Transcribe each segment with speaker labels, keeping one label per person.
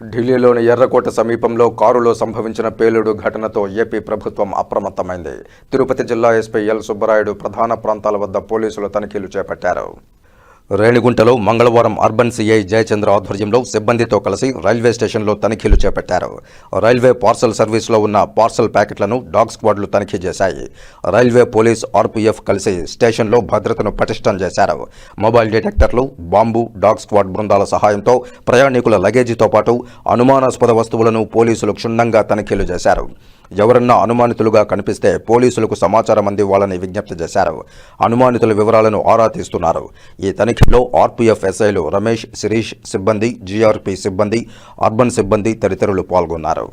Speaker 1: ఢిల్లీలోని ఎర్రకోట సమీపంలో కారులో సంభవించిన పేలుడు ఘటనతో ఏపీ ప్రభుత్వం అప్రమత్తమైంది. తిరుపతి జిల్లా ఎస్పీ ఎల్ సుబ్బరాయుడు ప్రధాన ప్రాంతాల వద్ద పోలీసులు తనిఖీలు చేపట్టారు. రేణిగుంటలో మంగళవారం అర్బన్ సిఐ జయచంద్ర ఆధ్వర్యంలో సిబ్బందితో కలిసి రైల్వే స్టేషన్లో తనిఖీలు చేపట్టారు. రైల్వే పార్సల్ సర్వీస్లో ఉన్న పార్సల్ ప్యాకెట్లను డాగ్ స్క్వాడ్లు తనిఖీ చేశాయి. రైల్వే పోలీస్ ఆర్పీఎఫ్ కలిసి స్టేషన్లో భద్రతను పటిష్టం చేశారు. మొబైల్ డిటెక్టర్లు బాంబు డాగ్ స్క్వాడ్ బృందాల సహాయంతో ప్రయాణికుల లగేజీతో పాటు అనుమానాస్పద వస్తువులను పోలీసులు క్షుణ్ణంగా తనిఖీలు చేశారు. ఎవరన్నా అనుమానితులుగా కనిపిస్తే పోలీసులకు సమాచారం అందివ్వాలని విజ్ఞప్తి చేశారు. అనుమానితుల వివరాలను ఆరా తీస్తున్నారు. ఈ తనిఖీ లో ఆర్పీఎఫ్ ఎస్ఐలు రమేష్ శిరీష్ సిబ్బంది జీఆర్పీ సిబ్బంది అర్బన్ సిబ్బంది తదితరులు పాల్గొన్నారు.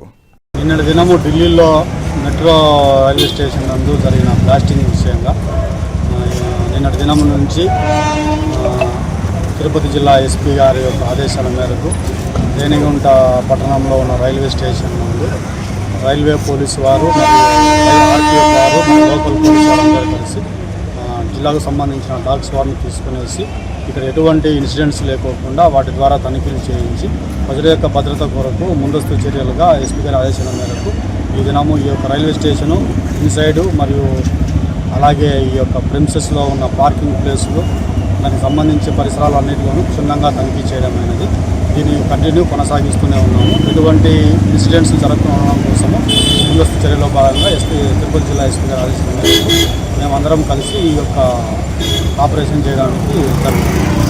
Speaker 2: నిన్నటి దినము ఢిల్లీలో మెట్రో రైల్వే స్టేషన్ నందు జరిగిన బ్లాస్టింగ్ విషయంగా నిన్నటి దినం నుంచి తిరుపతి జిల్లా ఎస్పీ గారి యొక్క ఆదేశాల మేరకు రేణిగుంట పట్టణంలో ఉన్న రైల్వే స్టేషన్ నందు రైల్వే పోలీసు వారు మరియు ఆర్పీఎఫ్ వారు లోకల్ పోలీసు వారు కలిసి జిల్లాకు సంబంధించిన డాగ్స్ వార్ని తీసుకునేసి ఇక్కడ ఎటువంటి ఇన్సిడెంట్స్ లేకోకుండా వాటి ద్వారా తనిఖీలు చేయించి ప్రజల యొక్క భద్రత కొరకు ముందస్తు చర్యలుగా ఎస్పీ గారి ఆదేశాల మేరకు ఈ దినము ఈ యొక్క రైల్వే స్టేషను ఇన్సైడ్ మరియు అలాగే ఈ యొక్క ప్రిన్సెస్లో ఉన్న పార్కింగ్ ప్లేసులు దానికి సంబంధించి పరిసరాలు అన్నింటిలోనూ క్షుణ్ణంగా తనిఖీ చేయడం అనేది దీన్ని కంటిన్యూ కొనసాగిస్తూనే ఉన్నాము. ఎటువంటి ఇన్సిడెంట్స్ జరగడం కోసము ముందస్తు చర్యలో భాగంగా ఎస్పీ తిరుపతి జిల్లా ఎస్పీ గారి ఆదేశాల మేరకు మేమందరం కలిసి ఈ యొక్క ఆపరేషన్ చేయడానికి జరుగుతుంది.